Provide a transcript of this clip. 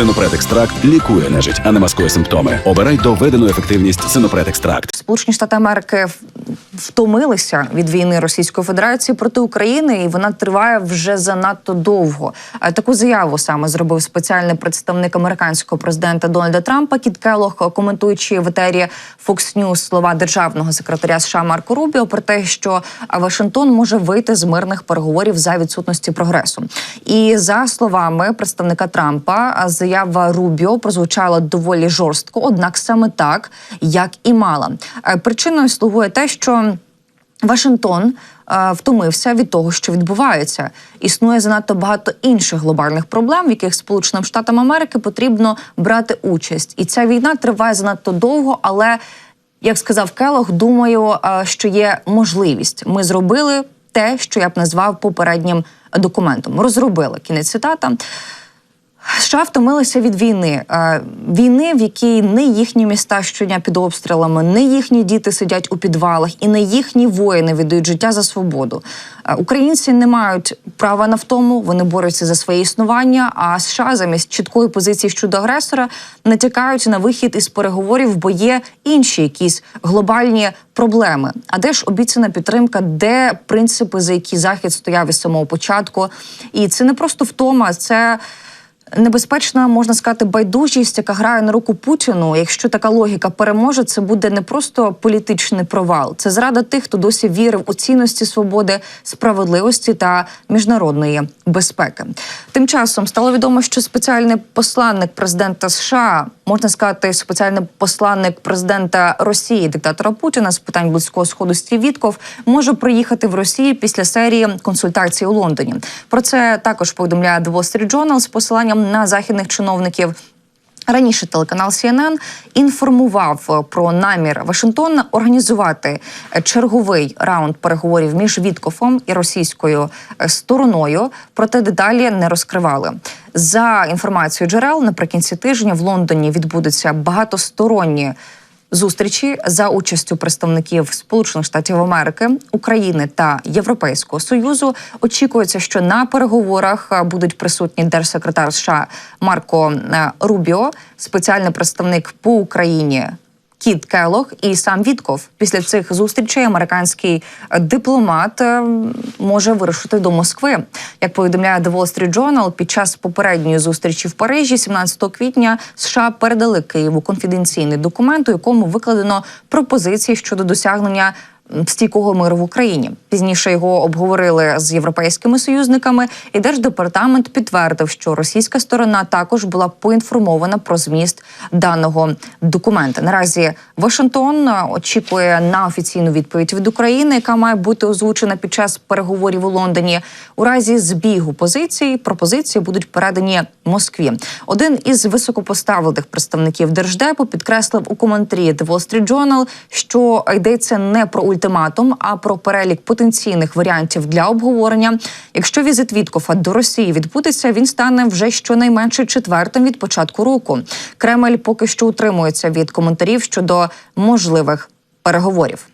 Синопред екстракт лікує нежить, а не маскує симптоми. Обирай доведену ефективність Синопред екстракт. Сполучені Штати Америки втомилися від війни Російської Федерації проти України, і вона триває вже занадто довго. Таку заяву саме зробив спеціальний представник американського президента Дональда Трампа Кіт Келлог, коментуючи в етері Fox News слова державного секретаря США Марко Рубіо про те, що Вашингтон може вийти з мирних переговорів за відсутності прогресу. І за словами представника Трампа, заява Рубіо прозвучала доволі жорстко, однак саме так, як і мала. Е, Причиною слугує те, що Вашингтон е, втомився від того, що відбувається. Існує занадто багато інших глобальних проблем, в яких Сполученим Штатам Америки потрібно брати участь. І ця війна триває занадто довго, але як сказав Келох, думаю, е, що є можливість. Ми зробили те, що я б назвав попереднім документом. Розробили кінець цитата. США втомилися від війни. Е, Війни, в якій не їхні міста щодня під обстрілами, не їхні діти сидять у підвалах, і не їхні воїни віддають життя за свободу. Е, Українці не мають права на втому, вони борються за своє існування. А США замість чіткої позиції щодо агресора натякають на вихід із переговорів, бо є інші якісь глобальні проблеми. А де ж обіцяна підтримка, де принципи, за які захід стояв із самого початку? І це не просто втома, це небезпечна, можна сказати, байдужість, яка грає на руку Путіну. Якщо така логіка переможе, це буде не просто політичний провал, це зрада тих, хто досі вірив у цінності свободи, справедливості та міжнародної безпеки. Тим часом стало відомо, що спеціальний посланник президента США, можна сказати, спеціальний посланник президента Росії, диктатора Путіна з питань близького сходу Стів може приїхати в Росію після серії консультацій у Лондоні. Про це також повідомляє The Wall Street Journal з посиланням на західних чиновників. Раніше телеканал CNN інформував е, про намір Вашингтона організувати е, черговий раунд переговорів між Віткофом і російською е, стороною, проте деталі не розкривали. За інформацією джерел, наприкінці тижня в Лондоні відбудуться багатосторонні зустрічі за участю представників Сполучених Штатів Америки, України та Європейського союзу. Очікується, що на переговорах будуть присутні держсекретар США Марко е, Рубіо, спеціальний представник по Україні. Кіт Келох і сам Вітков після цих зустрічей американський е, дипломат е, може вирушити до Москви. Як повідомляє The Wall Street Journal, під час попередньої зустрічі в Парижі, 17 квітня, США передали Києву конфіденційний документ, у якому викладено пропозиції щодо досягнення стійкого миру в Україні. Пізніше його обговорили з європейськими союзниками, і держдепартамент підтвердив, що російська сторона також була поінформована про зміст даного документа. Наразі Вашингтон е, очікує на офіційну відповідь від України, яка має бути озвучена під час переговорів у Лондоні. У разі збігу позицій пропозиції будуть передані Москві. Один із високопоставлених представників держдепу підкреслив у коментарі The Wall Street Journal, що йдеться не про ультиматум, а про перелік потенційних варіантів для обговорення. Якщо візит Віткофа до Росії відбудеться, він стане вже щонайменше четвертим від початку року. Кремль поки що утримується від коментарів щодо можливих переговорів.